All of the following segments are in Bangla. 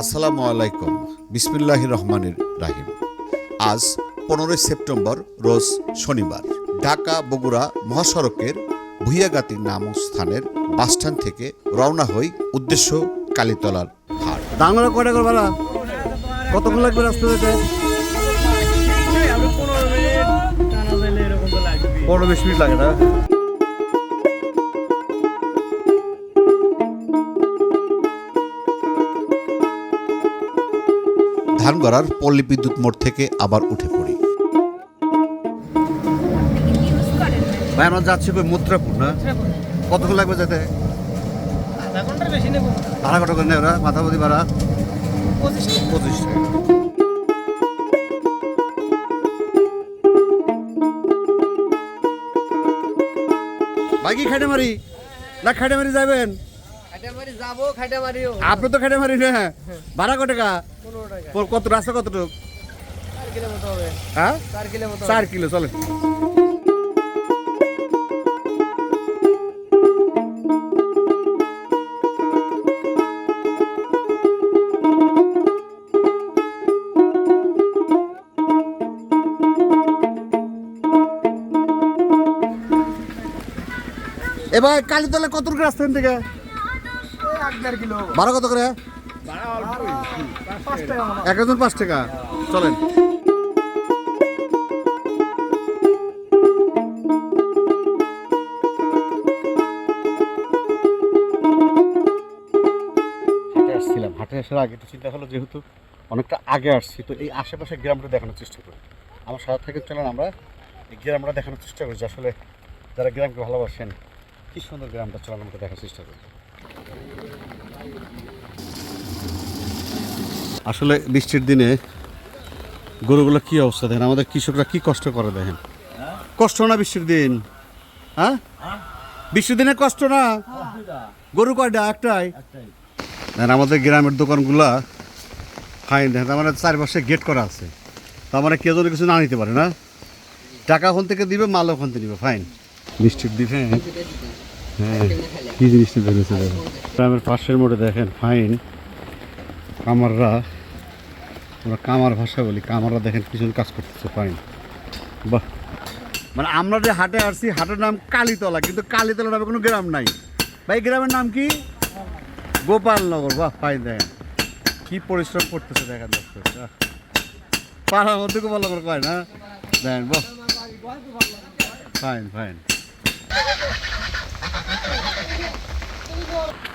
আসসালামু আলাইকুম। বিসমিল্লাহ রহমানের রাহিম। আজ পনেরোই সেপ্টেম্বর রোজ শনিবার। ঢাকা বগুড়া মহাসড়কের ভুইয়াগাতি নামক স্থানের বাসস্ট্যান্ড থেকে রওনা হই উদ্দেশ্য কালীতলার হাট। ডাঙরা কয়টা করে ভাড়া কতক্ষণ লাগবে রাস্তা যেতে? পনেরো বিশ মিনিট লাগে না? ধানগড়ার পল্লী বিদ্যুৎ মোড় থেকে আবার উঠে পড়ি। ভাই আমরা যাচ্ছি কই মুত্রাপুর না? কতক্ষণ লাগবে যেতে? আধা ঘণ্টার বেশি নেব। ভাড়া কত করে নেই ওরা মাথাপতি ভাড়া পঁচিশ টাকা পঁচিশ টাকা কি খাইটে মারি না খাইটে মারি যাবেন? খাইটামারি যাব খাইটামারিও। আপনি তো খাইটে মারি না? ভাড়া কত টাকা? কত রাস্তা কতটুক হ্যাঁ? চার কিলো চলে এবার কালীতলা কত রাস্তা থেকে? বারো কত করে? এক একজন পাঁচ টাকা। চলেন। আসছিলাম। হাটে আসার আগে তো চিন্তা হলো, যেহেতু অনেকটা আগে আসছি, তো এই আশেপাশে গ্রামটা দেখানোর চেষ্টা করি। আমার সাথে থেকে চলেন আমরা, এই গ্রামটা দেখানোর চেষ্টা করি আসলে যারা গ্রামকে ভালোবাসেন, কি সুন্দর গ্রামটা চলেন আমরা দেখার চেষ্টা করি। আসলে বৃষ্টির দিনে গরুগুলো কি অবস্থা দেখেন? আমাদের কৃষকরা কি কষ্ট করে দেখেন? কষ্ট না বৃষ্টির দিন? হ্যাঁ? বৃষ্টির দিনে কষ্ট না? গরু কয়টা? একটাই। দেখেন, আমাদের গ্রামের দোকানগুলা ফাইন দেখেন আমার চারপাশে গেট করা আছে। তো আমরা কেউ যদি কিছু না নিতে পারে, না? টাকা ওখান থেকে দিবে, মাল ওখান থেকে দিবে, ফাইন। বৃষ্টির দিনে হ্যাঁ কি জিনিসটা বেরোছে দেখেন? গ্রামের পাশের মোড়ে দেখেন, ফাইন। কামাররা আমরা কামার ভাষা বলি, কামাররা দেখেন পিছনে কাজ করতেছে ফাইন বাহ। মানে আমরা যে হাটে আসছি, হাটের নাম কালীতলা, কিন্তু কালীতলা নামে কোনো গ্রাম নাই। ভাই, গ্রামের নাম কি? গোপালনগর। বাহ ফাইন দেখেন। কী পরিশ্রম করতেছে, দেখেন। পাড়ার মধ্যে গোপালনগর কয় না? দেখেন, বাহ। ফাইন ফাইন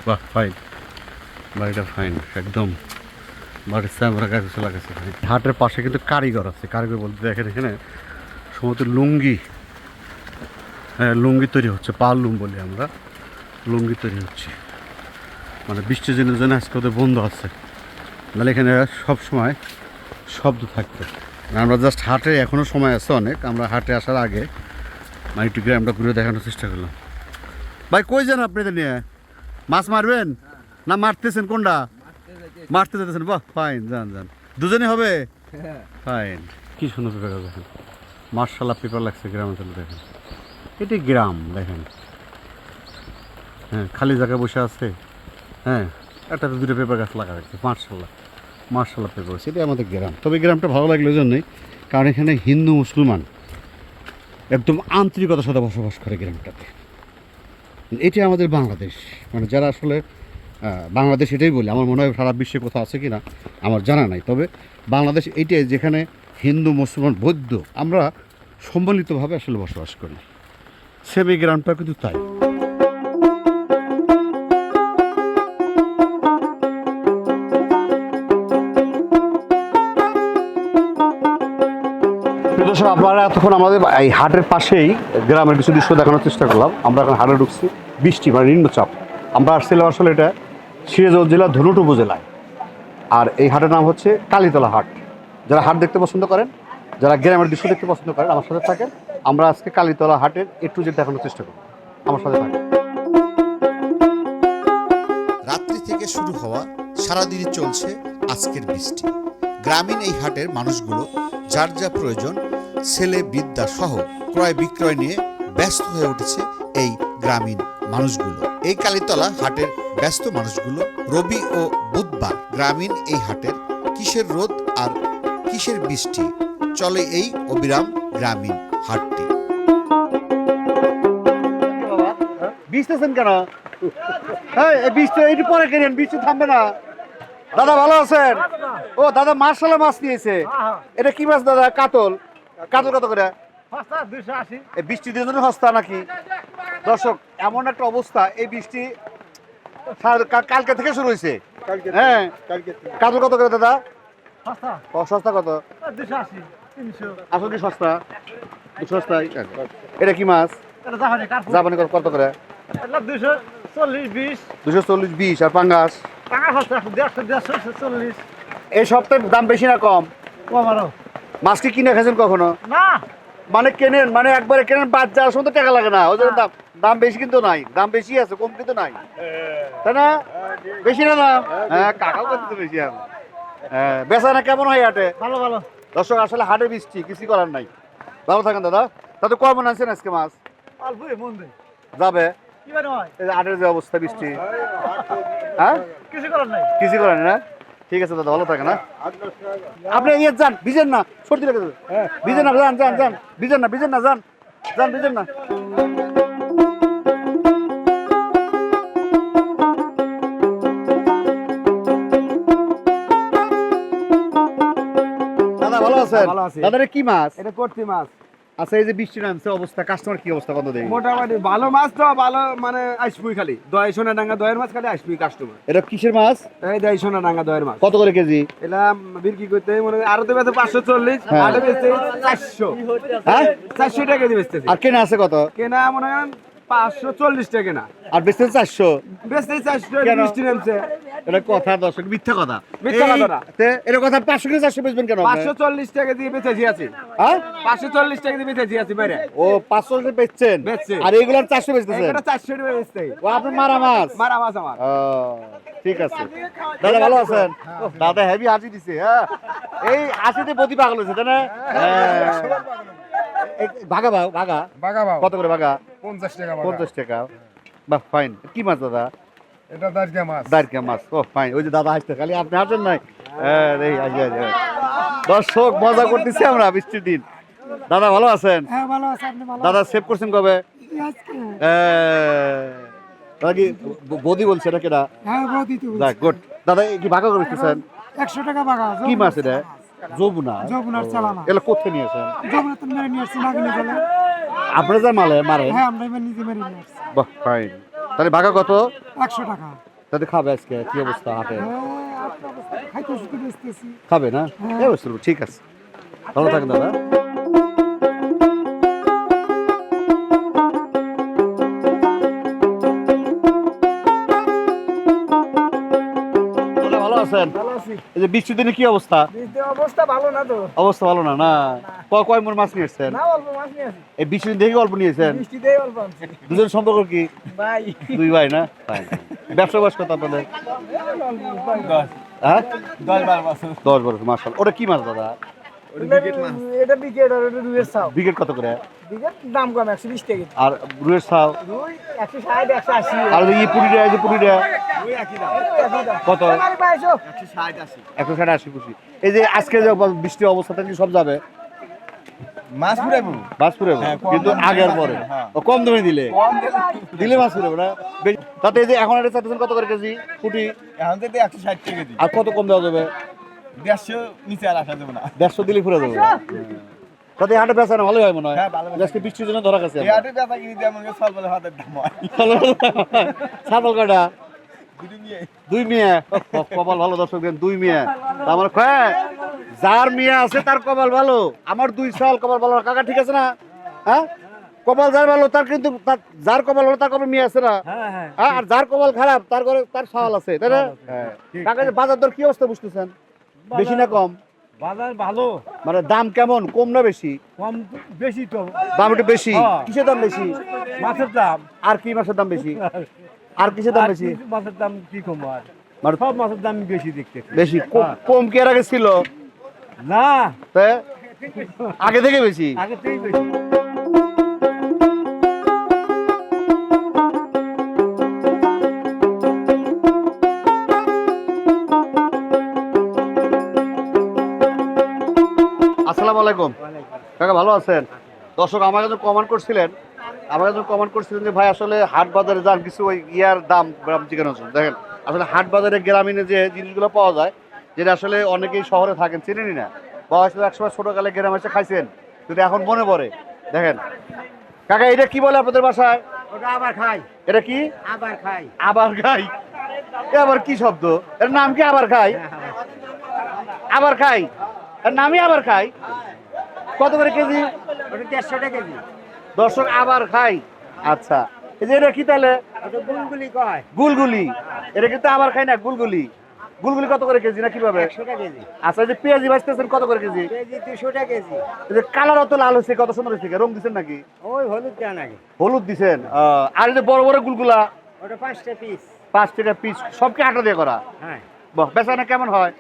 বাহ ফাইন বাড়িটা ফাইন একদম। গেছে হাটের পাশে কিন্তু কারিগর আছে। কারিগর বলতে দেখেন এখানে সমস্ত লুঙ্গি। হ্যাঁ লুঙ্গি তৈরি হচ্ছে, পাল লুম বলি আমরা। লুঙ্গি তৈরি হচ্ছে। মানে বৃষ্টির জন্য জন্য আজকে ওদের বন্ধ আছে। নাহলে এখানে সব সময় শব্দ থাকতো। আমরা জাস্ট হাটে এখনও সময় আছে অনেক। আমরা হাটে আসার আগে মানে একটু গ্রামটা ঘুরে দেখানোর চেষ্টা করলাম। ভাই, কই যান আপনি নিয়ে? মাছ মারবেন? না মারতেছেন কোনটা? মারতে যেতেছেন বাহ ফাইন যান যান। দুজনে হবে? ফাইন কি সুন্দর পেপার দেখেন। মার্শাল্লাহ পেপার লাগছে গ্রাম অঞ্চলে দেখেন। এটি গ্রাম দেখেন। হ্যাঁ খালি জায়গায় বসে আছে। হ্যাঁ একটা তো দুটো পেপার গাছ লাগা রাখছে মার্শাল্লাহ মার্শাল্লাহ পেপার সেটাই আমাদের গ্রাম। তবে গ্রামটা ভালো লাগল জন্যই কারণ এখানে হিন্দু মুসলমান একদম আন্তরিকতার সাথে বসবাস করে গ্রামটাতে। এটি আমাদের বাংলাদেশ। মানে যারা আসলে বাংলাদেশ এটাই বলি, আমার মনে হয় সারা বিশ্বে কোথাও আছে কি না আমার জানা নাই। তবে বাংলাদেশ এইটাই যেখানে হিন্দু, মুসলমান, বৌদ্ধ, আমরা সম্মিলিতভাবে আসলে বসবাস করি। সেম গ্রামটা কিন্তু তাই। আপনারা এতক্ষণ আমাদের এই হাটের পাশেই গ্রামের কিছু দৃশ্য দেখানোর চেষ্টা করলাম। আমরা এখন হাটে ঢুকছি, বৃষ্টি মানে নিম্নচাপ। আমরা আসছিলাম আসলে এটা সিরাজগঞ্জ জেলা ধনুট উপজেলায় আর এই হাটের নাম হচ্ছে কালীতলা হাট। যারা হাট দেখতে পছন্দ করেন, যারা গ্রামের দৃশ্য দেখতে পছন্দ করেন, আমার সাথে থাকেন। আমরা আজকে কালীতলা হাটের একটু যে দেখানোর চেষ্টা করব। আমার সাথে থাকেন। রাত্রি থেকে শুরু হওয়া সারাদিনই চলছে আজকের বৃষ্টি। গ্রামীণ এই হাটের মানুষগুলো যার যা প্রয়োজন, ছেলে বিদ্যা সহ ক্রয় বিক্রয় নিয়ে ব্যস্ত হয়ে উঠেছে এই গ্রামীণ মানুষগুলো। এই কালীতলা হাটের ব্যস্ত মানুষগুলো রবি ও বুধবার গ্রামীণ এই হাটের কিসের রোদ আর কিসের বৃষ্টি? চলে এই অবিরাম গ্রামীণ হাটটি। বীজতেছেন কেন? হ্যাঁ তো একটু পরে কেনেন তো থামবে না। দাদা ভালো আছেন? ও দাদা মার্শাল মাছ নিয়েছে। এটা কি মাছ দাদা? কাতল। কাতল কত করে? এই বৃষ্টির জন্য সস্তা নাকি? দর্শক এমন একটা অবস্থা এই বৃষ্টি কালকে থেকে শুরু হয়েছে হ্যাঁ। কাতল কত করে দাদা? সস্তা। কত? আসলে কি সস্তা? সস্তাই এটা কি মাছ? জাপানি কত- কত করে? দুশো চল্লিশ বিশ। দুশো চল্লিশ বিশ। আর পাঙ্গাস? এই সপ্তাহে দাম বেশি না কম? মাছ কি কিনে খেয়েছেন কখনো? না। মানে কেনেন মানে একবারে কেনেন বাদ যাওয়ার সময় তো টাকা লাগে না। ওদের দাম দাম বেশি কিন্তু নাই। দাম বেশি আছে কম কিন্তু নাই। তাই না? বেশি না দাম? হ্যাঁ কাকাও কিন্তু বেশি আছে হ্যাঁ বেচা না কেমন হয় হাটে? ভালো ভালো। দর্শক আসলে হাটে বৃষ্টি কিছু করার নাই। ভালো থাকেন দাদা। তাতে কমন আনছেন আজকে মাছ? যাবে? কি হয়? এই যে অবস্থা বৃষ্টি। হ্যাঁ? কিছু করার নাই। কিছু করেন না? ঠিক আছে দাদা ভালো থাকে না আপনি ইয়ে যান ভিজেন না সর্দি লেগে যাবে। ভিজেন না যান যান যান ভিজেন না ভিজেন না যান যান ভিজেন না। দাদা ভালো আছেন? ভালো আছি। দাদা এটা কি মাছ? এটা করতি মাছ। আচ্ছা এই যে বৃষ্টি নামছে অবস্থা কাস্টমার কি অবস্থা কত দেখি। মোটামুটি ভালো মাছ তো ভালো মানে আসবি খালি। দয় সোনা ডাঙ্গা দয়ের মাছ খালি আসবি কাস্টমার এটা কিসের মাছ? এই দয় সোনা ডাঙ্গা দয়ের মাছ। কত করে কেজি? এটা বিক্রি করতে মনে হয় আরও তো বেচে পাঁচশো চল্লিশ হ্যাঁ। আরও বেচতে চারশো। হ্যাঁ? চারশো টাকা কেজি বেচতেছি। আর কেনা আছে কত? কেনা মনে হয় পাঁচশো চল্লিশ টাকা কেনা। আর বেচতে চারশো? বেচতে চারশো? মিষ্টি নামছে। এটা কথা দর্শক মিথ্যা কথা। মিথ্যা কথা না। এই- এটা কথা পাঁচশো কিলো চারশো বেচবেন কেন? পাঁচশো চল্লিশ টাকা দিয়ে বেচেছি আছি হ্যাঁ? পাঁচশো চল্লিশ টাকা দিয়ে বেচেছি আছি বাইরে। ও পাঁচশো বেচছেন? আর চারশো বেচতেছেন এটা চারশো টাকা বেচতে ও আপনার মারা মাছ মারা মাছ আমার ঠিক আছে। দাদা ভালো আছেন? দাদা হেভি হাসি দিছে হ্যাঁ? এই হাসিতে প্রতি পাগল হয়েছে তাই না? হ্যাঁ। এই, ভাগা ভাগ। ভাগা কত করে ভাগা? পঞ্চাশ টাকা পঞ্চাশ টাকা? বাহ ফাইন কি মাছ দাদা? এটা দাঁড়িয়ে মাছ। দাঁড়কে মাছ। ও ফাইন ওই যে দাদা হাসতে খালি আপনি হাসেন নাই? হ্যাঁ। দর্শক মজা করতেছি আমরা বৃষ্টির দিন। দাদা ভালো আছেন? হ্যাঁ ভালো আছে আপনি ভালো দাদা সেভ করছেন কবে? হ্যাঁ। দাদা কি বৌদি বলছে এটা কেনা হ্যাঁ যাক গুড দাদা কি ভাগা করতেছেন একশো টাকা বাগা কি মাছ এটা? যমুনা যমুনার চালানা। এগুলো কোথায় নিয়েছেন যমুনা তো নিয়ে আসছি নাগিনি বলে আপনারা যা মালে মারে হ্যাঁ আমরা এবার নিজে মেরে নিয়ে আসছি বাহ ফাইন তাহলে ভাগা কত? একশো টাকা। তাহলে খাবে আজকে কি অবস্থা হাটে? হ্যাঁ আপনার অবস্থা। খাইতে বেচতেছি। খাবে না? এই অবস্থা ঠিক আছে। ভালো থাকেন দাদা। আছেন? এই যে বৃষ্টির দিনে কি অবস্থা? অবস্থা ভালো না তো। অবস্থা ভালো না না? কয় কয় মোর মাছ নিয়ে এসছেন এই বৃষ্টির দিন থেকে অল্প নিয়েছেন? দুজন সম্পর্ক কি? ভাই। দুই ভাই না? ভাই ব্যবসা বয়স কত আপনাদের? দশ। হ্যাঁ? দশ বারো বছর। দশ বারো মাসাল ওটা কি মাছ দাদা? এটা বিকেট আর এটা রুইয়ের সাও বিকেট কত করে? বিকেট দাম কম টাকা আর রুয়ের সাও রুই আর পুরিটা এই যে পুরিটা? রুই একই দাম। কত? একশো ষাট আশি। একশো ষাট এই যে আজকে যে বৃষ্টি অবস্থাটা কি সব যাবে? মাছ ফুরাইবো মাছ পুরে কিন্তু আগের পরে। কম দামে দিলে? দিলে মাছ পুরে না? তাতে এই যে এখন এটা কত করে কেজি? ফুটি এখন একশো ষাট টাকা আর কত কম দেওয়া যাবে? দেড়শো নিচে আর আসা যাবে না। দেড়শো দিলে ফুরে যাবে। তাতে হাটে বেচা না ভালোই হয় মনে হয়। হ্যাঁ। আজকে বৃষ্টির জন্য ধরা গেছে হাটে বেচা কিনি দিয়ে আমাকে সল হাতের দাম হয়। ছাগল কাটা দুই মেয়ে। কপাল ভালো দর্শক দেন দুই মেয়ে। আমার কয়ে যার মেয়ে আছে তার কপাল ভালো। আমার দুই সাল কপাল ভালো কাকা ঠিক আছে না? হ্যাঁ? কপাল যার ভালো তার কিন্তু তার- যার কপাল ভালো তার কপাল মেয়ে আছে না? হ্যাঁ আর যার কপাল খারাপ তার ঘরে তার সাল আছে তাই না? হ্যাঁ। কাকা বাজার দর কি অবস্থা বুঝতেছেন? বেশি না কম? বাজার ভালো। মানে দাম কেমন? কম না বেশি? কম বেশি তো। দাম একটু বেশি? হ্যাঁ। কিসের দাম বেশি? মাছের দাম। আর কি মাছের দাম বেশি? আর কিসের দাম বেশি? মাছের দাম কি কম আর? মানে সব মাছের দাম বেশি দেখতে। বেশি? কম- কম কি এর আগে ছিল? না। আগে থেকে বেশি? আগে থেকেই বেশি। আলাইকুম। কাকা ভালো আছেন? দর্শক আমার কাছে কমেন্ট করছিলেন। আমার কাছে কমেন্ট করছিলেন যে ভাই আসলে হাট বাজারে যান কিছু ওই ইয়ার দাম গ্রাম করছেন দেখেন আসলে হাট বাজারে গ্রামীণে যে জিনিসগুলো পাওয়া যায় যেটা আসলে অনেকেই শহরে থাকেন চিনেনি না। বা আসলে একসময় ছোটোকালে গ্রামে এসে খাইছেন কিন্তু এখন মনে পড়ে। দেখেন কাকা এটা কি বলে আপনাদের বাসায়? ওটা আবার খাই। এটা কি? আবার খাই। আবার খাই? আবার কি শব্দ? এর নাম কি আবার খাই? আবার খাই? এর নামই আবার খাই? কত করে কেজি? দেড়শো টাকা কেজি। দর্শক আবার খাই। আচ্ছা এই যে এটা কি তাহলে? গুলগুলি কয়? গুলগুলি। এটা কিন্তু আবার খাই না গুলগুলি। গুলগুলি কত করে কেজি না কীভাবে? টাকা আচ্ছা যে পেঁয়াজি ভাজতেছেন কত করে কেজি? কেজি দুশো টাকা কেজি। যে কালার অত লাল হয়েছে কত সুন্দর হয়েছে রং দিচ্ছেন নাকি? ওই হলুদ দেন আগে। হলুদ দিছেন আর যে বড় বড় গুলগুলা? ওটা পাঁচটা পিস পাঁচ টাকা পিস সব কি আটা দিয়ে করা? হ্যাঁ। বেচানা কেমন হয়?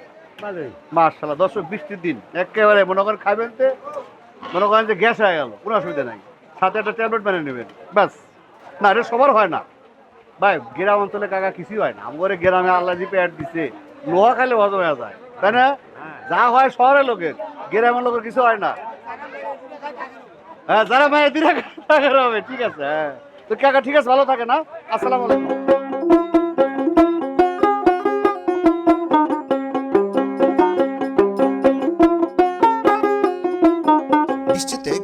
মার্শাল্লাহ দর্শক বৃষ্টির দিন, একেবারে মনে করেন খাবেন তো, মনে করেন যে গ্যাস হয়ে গেল, কোনো অসুবিধা নাই। সাথে একটা ট্যাবলেট বানিয়ে নেবেন, ব্যাস। না, এটা সবার হয় না। ভাই, গ্রাম অঞ্চলে কাকা কিছুই হয় না। আমাদের গ্রামে আল্লাহ জি প্যাড দিছে লোহা খাইলে হজম হয়ে যায়, তাই না? যা হয় শহরের লোকের, গ্রামের লোকের কিছু হয় না। হ্যাঁ যারা মায়ের দিনে হবে, ঠিক আছে হ্যাঁ। তো কাকা, ঠিক আছে, ভালো থাকে না? আসসালামু আলাইকুম।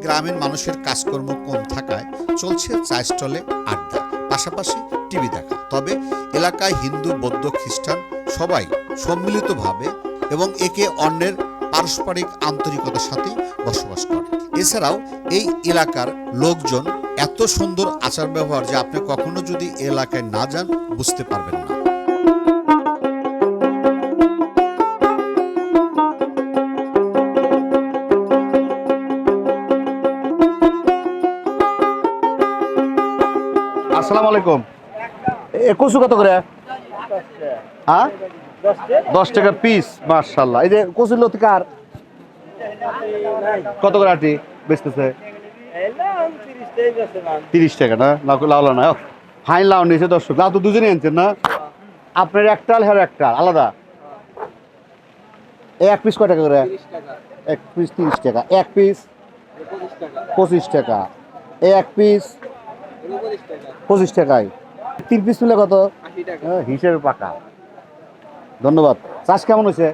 গ্রামের মানুষের কাজকর্ম কম থাকায় চলছে চা স্টলে আড্ডা, পাশাপাশি টিভি দেখা। তবে এলাকায় হিন্দু, বৌদ্ধ, খ্রিস্টান সবাই সম্মিলিতভাবে এবং একে অন্যের পারস্পরিক আন্তরিকতার সাথে বসবাস করে। এছাড়াও এই এলাকার লোকজন এত সুন্দর আচার ব্যবহার যে আপনি কখনো যদি এলাকায় না যান, বুঝতে পারবেন না। আসসালামু আলাইকুম। এ কচু কত করে? হ্যাঁ? দশ টাকা। পিস মার্শাল্লাহ এই যে কচু লতি কার? কত করে আটি বেচতেছে? তিরিশ টাকা না? লাউ লাউ না ফাইন লাউ নিয়েছে দর্শক। লাউ তো দুজনে আনছেন না? আপনার একটাল হ্যাঁ একটাল আলাদা? এই এক পিস কয় টাকা করে? এক পিস তিরিশ টাকা। এক পিস পঁচিশ টাকা। এই এক পিস পঁচিশ টাকায়। তিন পিস মিলে কত? হিসেবে পাকা। ধন্যবাদ। চাষ কেমন হয়েছে?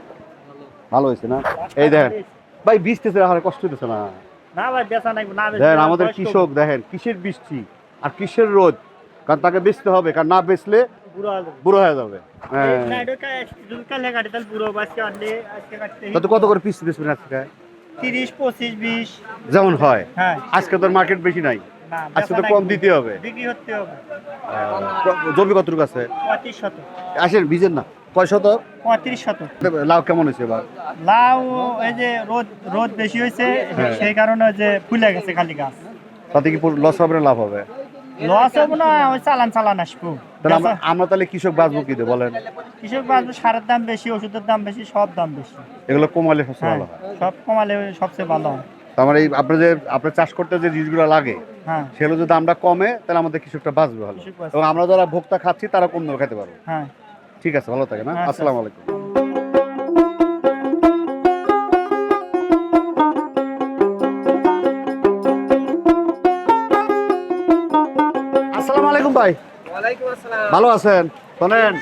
ভালো হয়েছে না? এই দেখেন। ভাই বৃষ্টিতে আর কষ্ট হইতেছে না। দেখেন আমাদের কৃষক দেখেন কিসের বৃষ্টি আর কিসের রোদ? কারণ তাকে বেচতে হবে কারণ না বেচলে বুড়ো হয়ে যাবে। হ্যাঁ কত করে পিস বেচবেন আজকে? তিরিশ পঁচিশ বিশ। যেমন হয়। হ্যাঁ। আজকে তোর মার্কেট বেশি নাই। আজকে তো কম দিতে হবে। বিক্রি হতে হবে। জমি কতটুকু আছে? পঁয়ত্রিশ আসেন ভিজেন না। কয় পঁয়ত্রিশ লাউ কেমন হয়েছে এবার? লাউ এই যে রোদ রোদ বেশি হয়েছে হ্যাঁ। সেই কারণে যে ফুলে গেছে খালি গাছ। তাতে কি লস হবে না লাভ হবে? লস হবে না ওই চালান চালান আসব। তাহলে আমরা তাহলে কৃষক বাঁচবো কি বলেন? কৃষক বাঁচবে সারের দাম বেশি ওষুধের দাম বেশি সব দাম বেশি। এগুলো কমালে সবচেয়ে হ্যাঁ ভালো হয়। সব কমালে সবচেয়ে ভালো হয়। তার মানে এই আপনার যে আপনার চাষ করতে যে জিনিসগুলো লাগে সেগুলো যদি দামটা কমে তাহলে আমাদের কৃষকটা বাঁচবে ভালো। এবং আমরা যারা ভোক্তা খাচ্ছি তারা কম দামে খেতে পারব। হ্যাঁ। ঠিক আছে ভালো থাকে না। আসসালামু আলাইকুম। আসসালামু আলাইকুম ভাই। ভালো আছেন? শোনেন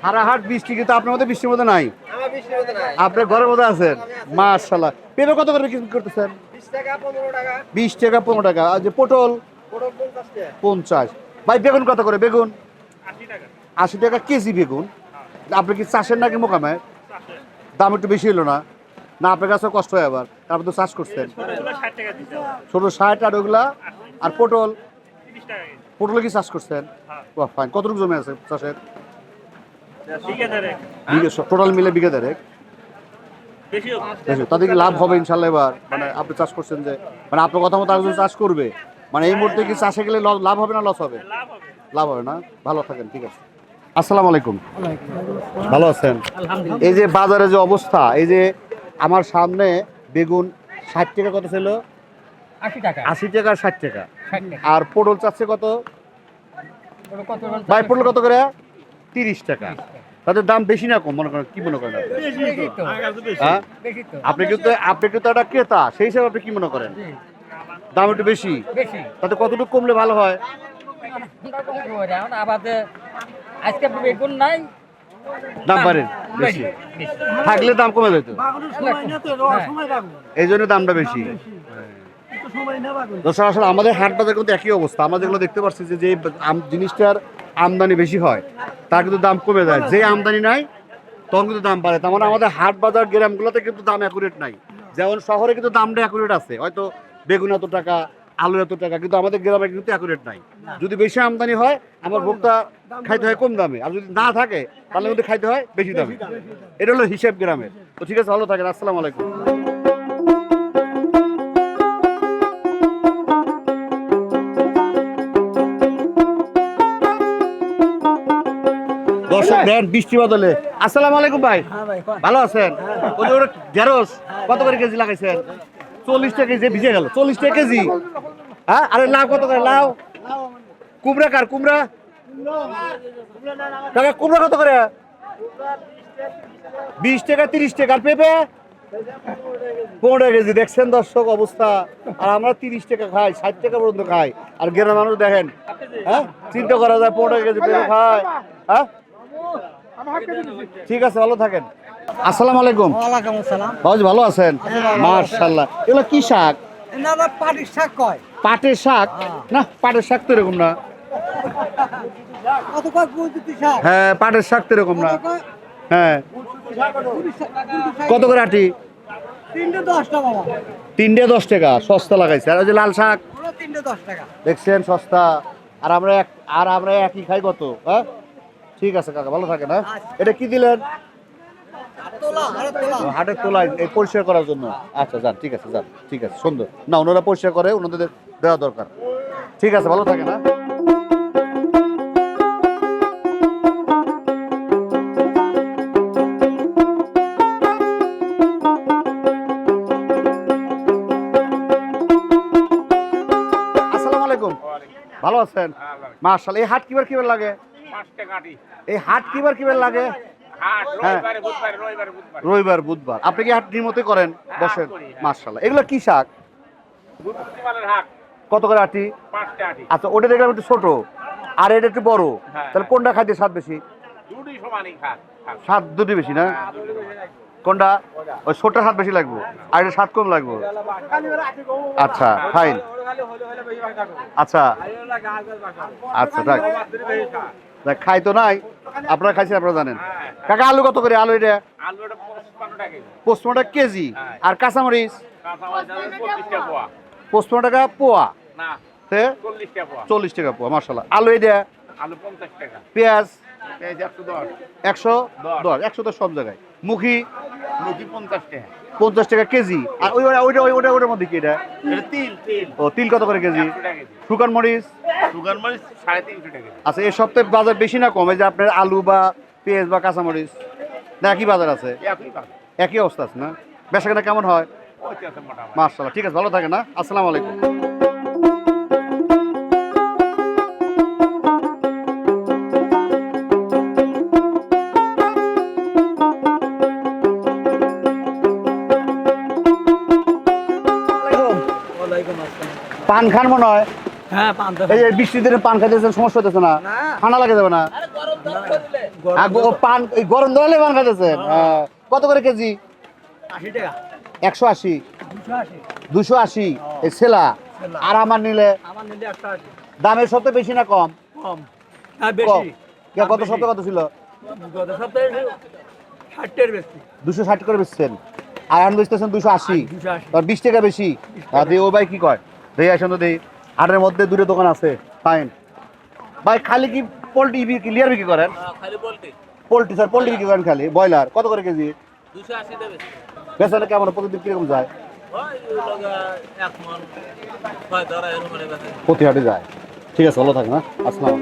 সারা হাট বৃষ্টি কিন্তু আপনার মধ্যে বৃষ্টির মধ্যে নাই? আমার বৃষ্টি হতে নাই। আপনি ঘরের মধ্যে আছেন? মাশাল্লাহ পেঁপে কত করে বিক্রি করতেছেন? বিশ টাকা পনেরো টাকা। আর যে পটল? পঞ্চাশ ভাই বেগুন কত করে? বেগুন? আশি টাকা। কেজি বেগুন। আপনি কি চাষের নাকি মোকামে? দাম একটু বেশি হলো না। না আপনার কাছে কষ্ট হয় আবার। আপনি তো চাষ করছেন। ছোট ষাট আর ওগুলা? আর পটল? পটল কি চাষ করছেন? বাহ ফাইন কতটুকু জমি আছে চাষের? টোটাল মিলে বিঘে দেড়েক। তাদের কি লাভ হবে ইনশাল্লাহ এবার? মানে আপনি চাষ করছেন যে মানে আপনার কথা মতো একজন চাষ করবে। মানে এই মুহূর্তে কি চাষে গেলে লাভ হবে না লস হবে? লাভ হবে। না? ভালো থাকেন ঠিক আছে। আসসালামু আলাইকুম। ভালো আছেন? এই যে বাজারে যে অবস্থা এই যে আমার সামনে বেগুন ষাট টাকা কত ছিল? আশি টাকা। আশি টাকা আর ষাট টাকা। আর পটল চাচ্ছে কত? কত? ভাই পটল কত করে? তিরিশ টাকা। তাদের দাম বেশি না কম মনে করেন কি মনে করেন আপনি? হ্যাঁ? আপনি কিন্তু আপনি কিন্তু একটা ক্রেতা সেই হিসাবে আপনি কি মনে করেন? দাম একটু বেশি। বেশি। তাতে কতটুকু কমলে ভালো হয়? আজকে বেগুন নাই দাম বাড়ে বেশি। থাকলে দাম কমে যেত। এই জন্য দামটা বেশি। দর্শক আসলে আমাদের হাট বাজার কিন্তু একই অবস্থা। আমরা যেগুলো দেখতে পাচ্ছি যে যে জিনিসটার আমদানি বেশি হয়, তার কিন্তু দাম কমে যায়। যে আমদানি নাই, তখন কিন্তু দাম বাড়ে। তার মানে আমাদের হাট বাজার গ্রামগুলোতে কিন্তু দাম অ্যাকুরেট নাই। যেমন শহরে কিন্তু দামটা অ্যাকুরেট আছে। হয়তো বেগুন এত টাকা, আলু এত টাকা, কিন্তু আমাদের গ্রামে কিন্তু অ্যাকুরেট নাই। যদি বেশি আমদানি হয়, আমার ভোক্তা খাইতে হয় কম দামে। আর যদি না থাকে, তাহলে কিন্তু খাইতে হয় বেশি দামে। এটা হলো হিসেব গ্রামের। তো ঠিক আছে, ভালো থাকেন। আসসালামু আলাইকুম। দর্শক দেন বৃষ্টি বদলে। আসসালামু আলাইকুম ভাই। ভালো আছেন? ওই যে ঢেঁড়স কত করে কেজি লাগাইছেন? চল্লিশ টাকা কেজি ভিজে গেল। চল্লিশ টাকা কেজি। হ্যাঁ আরে লাউ কত করে? লাউ? কুমড়া কার? কুমড়া? টাকা কুমড়া কত করে? বিশ টাকা তিরিশ টাকা। আর পেঁপে? পনেরো কেজি। দেখছেন দর্শক অবস্থা? আর আমরা তিরিশ টাকা খাই ষাট টাকা পর্যন্ত খাই। আর গ্রামের মানুষ দেখেন হ্যাঁ? চিন্তা করা যায় পনেরো কেজি পেঁপে খায় হ্যাঁ? ঠিক আছে ভালো থাকেন। আসসালামু আলাইকুম। ওয়ালাইকুম আসসালাম। বাবুজি ভালো আছেন? মার্শাল্লাহ এগুলো কি শাক? না না পাটির শাক কয়? পাটের শাক? না পাটের শাক তো এরকম না। হ্যাঁ পাটের শাক তো এরকম না। হ্যাঁ। কত করে আটি? তিনটে দশটা বাবা। তিনটে দশ টাকা সস্তা লাগাইছে। আর ওই যে লাল শাক? তিনটে দশ টাকা। দেখছেন সস্তা। আর আমরা এক আর আমরা একই খাই কত? হ্যাঁ? ঠিক আছে কাকা ভালো থাকে না এটা কি দিলেন? হাটের তোলায় এই পরিষ্কার করার জন্য। আচ্ছা যান ঠিক আছে যান ঠিক আছে সুন্দর। না ওনারা পরিষ্কার করে ওনাদের দেওয়া দরকার। ঠিক আছে ভালো থাকে না আসসালামু আলাইকুম। ভালো আছেন? মার্শাল এই হাট কিবার কিবার লাগে? এই হাট কিবার কিবার লাগে? হ্যাঁ। রবিবার বুধবার আপনি কি হাট নিয়মিত করেন? বসেন। মার্শাল্লাহ এগুলো কি শাক? কত করে আটি? আচ্ছা ওটা দেখলাম একটু ছোট। আর এটা একটু বড়। তাহলে কোনটা খাইতে স্বাদ বেশি? স্বাদ। দুটি বেশি না? কোনটা? ওই ছোটটা স্বাদ বেশি লাগবে। আর এটা স্বাদ কম লাগবে। আচ্ছা ফাইন আচ্ছা। আচ্ছা থাক। খাই তো নাই। আপনারা খাইছেন আপনারা জানেন। কাকা আলু কত করে? আলু এটা? পঁচপন্ন টাকা কেজি। আর কাঁচামরিচ? পঁচপন্ন টাকা পোয়া? চল্লিশ টাকা পোয়া। মার্শাল আলু এটা? পেঁয়াজ? একশো দশ। একশো দশ। সব জায়গায়। মুখি? পঞ্চাশ টাকা। কেজি। আর ওই ওই- ওইটা ওইটা ওটার মধ্যে কি এটা? ও তিল কত করে কেজি? শুকান মরিচ? আচ্ছা এই সপ্তাহে বাজার বেশি না কম? যে আপনার আলু বা পেঁয়াজ বা কাঁচামরিচ? না একই বাজার আছে? একই অবস্থা আছে না? বেচা কেনা কেমন হয়? মার্শাল্লাহ ঠিক আছে ভালো থাকে না আসসালামু আলাইকুম। পান খান মনে হয়? হ্যাঁ এই যে বৃষ্টির দিনে পান খাইতেছেন সমস্যা না ঠান্ডা লাগে যাবে না? আর পান এই গরম ধরলে পান খাইতেছেন হ্যাঁ। কত করে কেজি? আশি টাকা। একশো আশি। দুশো আশি। এই সেলা আর আমার নিলে? দামের সত্যি বেশি না কম? কম। হ্যাঁ সপ্তাহে কত ছিল? দুশো ষাট করে বেচছেন। আর এখন বেচতেছেন দুশো আশি। বিশ টাকা বেশি। ও ভাই কি কয়? দেখি আসেন তো দেই। হাটের মধ্যে দুটো দোকান আছে ফাইন ভাই খালি কি পোল্ট্রি ক্লিয়ার বিক্রি করেন? বলতে পোল্ট্রি। স্যার পোল্ট্রি বিক্রি করেন খালি। ব্রয়লার কত করে কেজি? বেচা কেমন প্রতিদিন কীরকম যায়? প্রতি হাটে যায়। ঠিক আছে ভালো থাকে না আসসালাম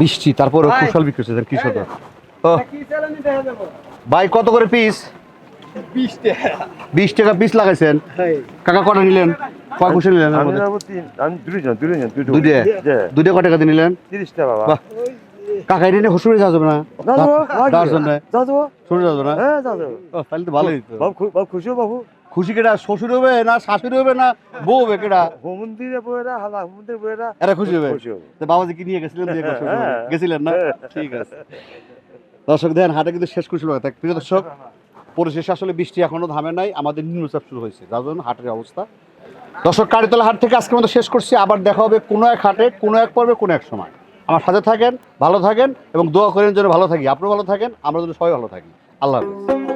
বৃষ্টি তারপরে কুশল বিক্রি হচ্ছে কৃষক ভাই কত করে পিস বিশ টাকা। পিস লাগাইছেন? কাকা কটা নিলেন? কয় নিলেন দুইটা কয় টাকা দিয়ে নিলেন? তিরিশটা বাবা। বাহ। কাকা এটা নিয়ে শ্বশুরে যাওয়া যাবে না? দাদু জন্য দাদু যাওয়া যাবে। না? হ্যাঁ তাহলে তো ভালোই বাবু খুশি বাবু? খুশি কেটা শ্বশুর হবে না শাশুড়ি হবে না বউ হবে কেটা হোমন্দিরে বইরা হালা হোমন্দিরে এরা খুশি হবে? তো বাবাজি কি নিয়ে গেছিলেন দিয়ে? হ্যাঁ। গেছিলেন না? ঠিক আছে। দর্শক দেখেন হাটে কিন্তু শেষ হবে প্রিয় দর্শক পরিশেষে আসলে বৃষ্টি এখনও থামে নাই। আমাদের নিম্নচাপ শুরু হয়েছে। যার জন্য হাটের অবস্থা। দর্শক কারিতলা হাট থেকে আজকের মতো শেষ করছি। আবার দেখা হবে কোনো এক হাটে কোনো এক পর্বে কোনো এক সময়। আমার সাথে থাকেন ভালো থাকেন এবং দোয়া করেন যেন ভালো থাকি। আপনিও ভালো থাকেন আমরা যেন সবাই ভালো থাকি। আল্লাহ হাফিজ।